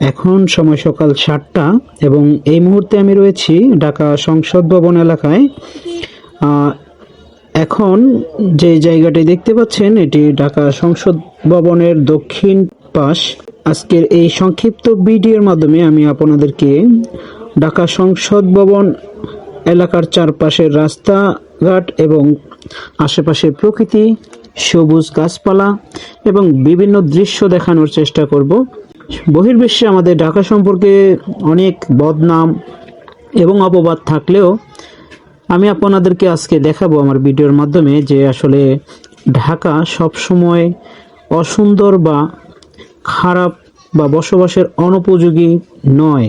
এখন সময় সকাল সাতটা এবং এই মুহূর্তে আমি রয়েছি ঢাকা সংসদ ভবন এলাকায়। এখন যে জায়গাটি দেখতে পাচ্ছেন, এটি ঢাকা সংসদ ভবনের দক্ষিণ পাশ। আজকের এই সংক্ষিপ্ত ভিডিওর মাধ্যমে আমি আপনাদেরকে ঢাকা সংসদ ভবন এলাকার চারপাশের রাস্তাঘাট এবং আশেপাশের প্রকৃতি, সবুজ গাছপালা এবং বিভিন্ন দৃশ্য দেখানোর চেষ্টা করব। বহির্বিশ্বে আমাদের ঢাকা সম্পর্কে অনেক বদনাম এবং অপবাদ থাকলেও আমি আপনাদেরকে আজকে দেখাবো আমার ভিডিওর মাধ্যমে যে আসলে ঢাকা সবসময় অসুন্দর বা খারাপ বা বসবাসের অনুপযোগী নয়।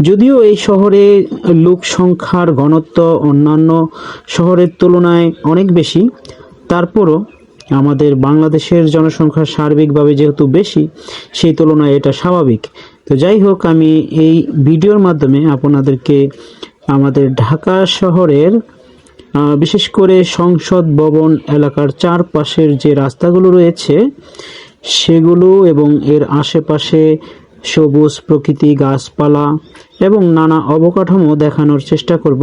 যদিও এই শহরে লোক সংখ্যার ঘনত্ব অন্যান্য শহরের তুলনায় অনেক বেশি, তারপরও আমাদের বাংলাদেশের জনসংখ্যা সার্বিকভাবে যেহেতু বেশি, সেই তুলনায় এটা স্বাভাবিক। তো যাই হোক, আমি এই ভিডিওর মাধ্যমে আপনাদেরকে আমাদের ঢাকা শহরের বিশেষ করে সংসদ ভবন এলাকার চারপাশের যে রাস্তাগুলো রয়েছে, সেগুলো এবং এর আশেপাশে সবুজ প্রকৃতি, গাছপালা এবং নানা অবকাঠামো দেখানোর চেষ্টা করব।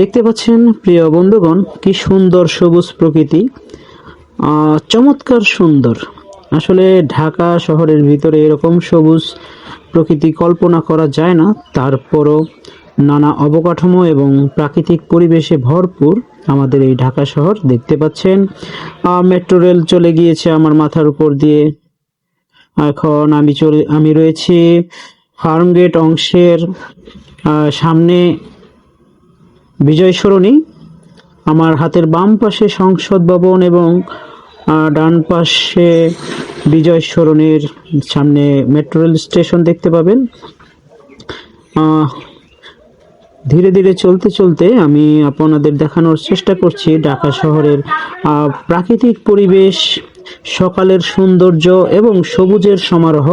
দেখতে পাচ্ছেন প্রিয় বন্ধুগণ, কি সুন্দর সবুজ প্রকৃতি। চমৎকার সুন্দর। আসলে ঢাকা শহরের ভিতরে এরকম সবুজ প্রকৃতি কল্পনা করা যায় না। তারপরও নানা অবকাঠামো এবং প্রাকৃতিক পরিবেশে ভরপুর আমাদের এই ঢাকা শহর দেখতে পাচ্ছেন। মেট্রো রেল চলে গিয়েছে আমার মাথার উপর দিয়ে। এখন আমি চলে আমি রয়েছি ফার্মগেট অংশের সামনে বিজয় সরণি, আমার হাতের বাম পাশে সংসদ ভবন এবং ডান পাশে বিজয় সরণির সামনে মেট্রো রেল স্টেশন দেখতে পাবেন। ধীরে ধীরে চলতে চলতে আমি আপনাদের দেখানোর চেষ্টা করছি ঢাকা শহরের প্রাকৃতিক পরিবেশ, সকালের সৌন্দর্য এবং সবুজের সমারোহ।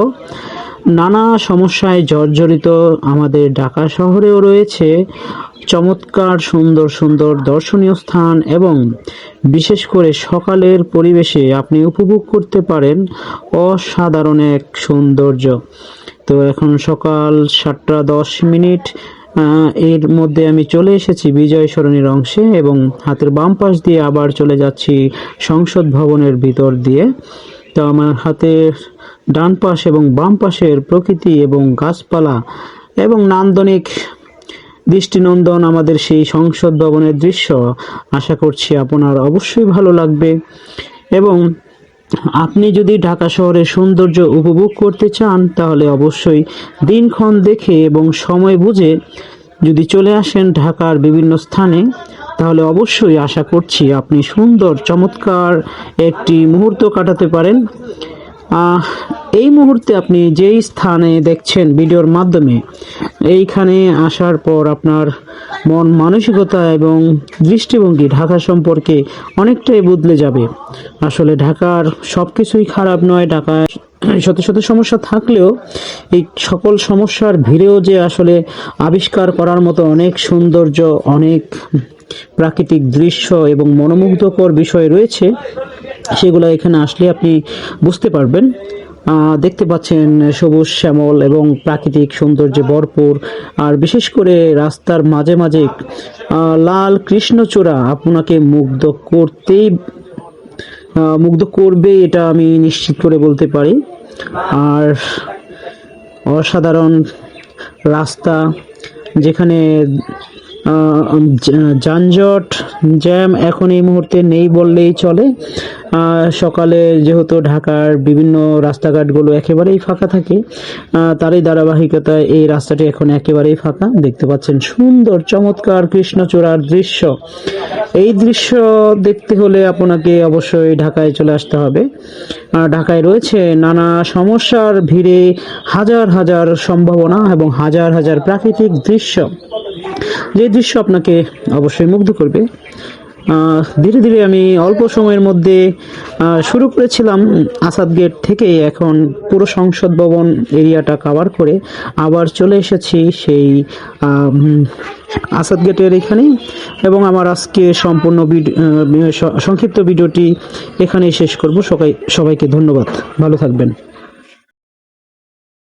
নানা সমস্যায় জর্জরিত আমাদের ঢাকা শহরেও রয়েছে চমৎকার, সুন্দর সুন্দর, দর্শনীয় স্থান এবং বিশেষ করে সকালের পরিবেশে আপনি উপভোগ করতে পারেন অসাধারণ এক সৌন্দর্য। তো এখন সকাল সাতটা দশ মিনিট এর মধ্যে আমি চলে এসেছি বিজয় সরণির অংশে এবং হাতের বাম পাশ দিয়ে আবার চলে যাচ্ছি সংসদ ভবনের ভিতর দিয়ে। তো আমার হাতের ডান পাশ এবং বাম পাশের প্রকৃতি এবং গাছপালা এবং নান্দনিক দৃষ্টিনন্দন আমাদের সেই সংসদ ভবনের দৃশ্য। আশা করছি আপনার অবশ্যই ভালো লাগবে। এবং আপনি যদি ঢাকা শহরের সৌন্দর্য উপভোগ করতে চান, তাহলে অবশ্যই দিনক্ষণ দেখে এবং সময় বুঝে যদি চলে আসেন ঢাকার বিভিন্ন স্থানে, তাহলে অবশ্যই আশা করছি আপনি সুন্দর, চমৎকার একটি মুহূর্ত কাটাতে পারেন। এই মুহূর্তে আপনি যেই স্থানে দেখছেন ভিডিওর মাধ্যমে, এইখানে আসার পর আপনার মন মানসিকতা এবং দৃষ্টিভঙ্গি ঢাকা সম্পর্কে অনেকটাই বদলে যাবে। আসলে ঢাকার সব কিছুই খারাপ নয়, ঢাকায় শত শত সমস্যা থাকলেও এই সকল সমস্যার ভিড়েও যে আসলে আবিষ্কার করার মতো অনেক সৌন্দর্য, অনেক প্রাকৃতিক দৃশ্য এবং মনোমুগ্ধকর বিষয় রয়েছে সেগুলো এখানে আসলে আপনি বুঝতে পারবেন। দেখতে পাচ্ছেন সবুজ, শ্যামল এবং প্রাকৃতিক সৌন্দর্যে ভরপুর। আর বিশেষ করে রাস্তার মাঝে মাঝে লাল কৃষ্ণচূড়া আপনাকে মুগ্ধ করতেই মুগ্ধ করবে এটা আমি নিশ্চিত করে বলতে পারি। আর অসাধারণ রাস্তা যেখানে যানজট জ্যাম এখন এই মুহূর্তে নেই বললেই চলে। সকালে যেহেতু ঢাকার বিভিন্ন রাস্তাঘাটগুলো একেবারেই ফাঁকা থাকে তারই ধারাবাহিকতায় এই রাস্তাটি এখন একেবারেই ফাঁকা। দেখতে পাচ্ছেন সুন্দর, চমৎকার কৃষ্ণচূড়ার দৃশ্য। এই দৃশ্য দেখতে হলে আপনাকে অবশ্যই ঢাকায় চলে আসতে হবে। ঢাকায় রয়েছে নানা সমস্যার ভিড়ে হাজার হাজার সম্ভাবনা এবং হাজার হাজার প্রাকৃতিক দৃশ্য। যে দৃশ্য আপনাকে অবশ্যই মুগ্ধ করবে ধীরে ধীরে আমি অল্প সময়ের মধ্যে শুরু করেছিলাম আসাদ গেট থেকে। এখন পুরো সংসদ ভবন এরিয়াটা কভার করে আবার চলে এসেছি সেই আসাদ গেটের এখানে এবং আমার আজকে সম্পূর্ণ সংক্ষিপ্ত ভিডিওটি এখানেই শেষ করব। সবাই, সবাইকে ধন্যবাদ। ভালো থাকবেন।